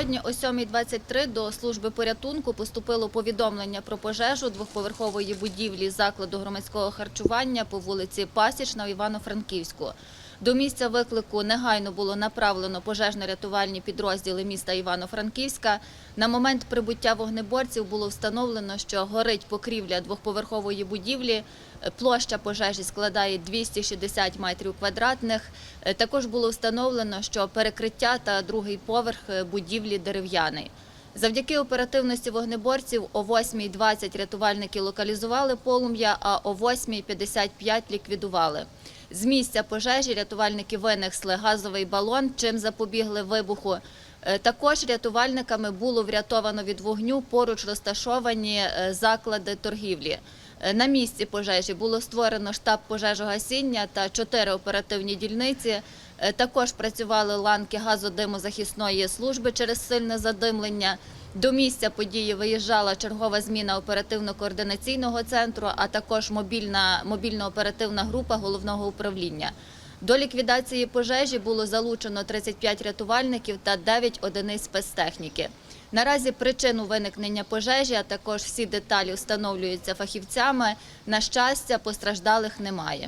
Сьогодні о 7.23 до служби порятунку поступило повідомлення про пожежу двохповерхової будівлі закладу громадського харчування по вулиці Пасічна в Івано-Франківську. До місця виклику негайно було направлено пожежно-рятувальні підрозділи міста Івано-Франківська. На момент прибуття вогнеборців було встановлено, що горить покрівля двохповерхової будівлі. Площа пожежі складає 260 метрів квадратних. Е, Також було встановлено, що перекриття та другий поверх е, будівлі дерев'яний. Завдяки оперативності вогнеборців о 8.20 рятувальники локалізували полум'я, а о 8.55 ліквідували. З місця пожежі рятувальники винесли газовий балон, чим запобігли вибуху. Е, Також рятувальниками було врятовано від вогню поруч розташовані е, заклади торгівлі. Е, На місці пожежі було створено штаб пожежогасіння та чотири оперативні дільниці. Також працювали ланки газодимозахисної служби через сильне задимлення. До місця події виїжджала чергова зміна оперативно-координаційного центру, а також мобільна мобільно-оперативна група головного управління. До ліквідації пожежі було залучено 35 рятувальників та 9 одиниць спецтехніки. Наразі причину виникнення пожежі, а також всі деталі встановлюються фахівцями. На щастя, постраждалих немає.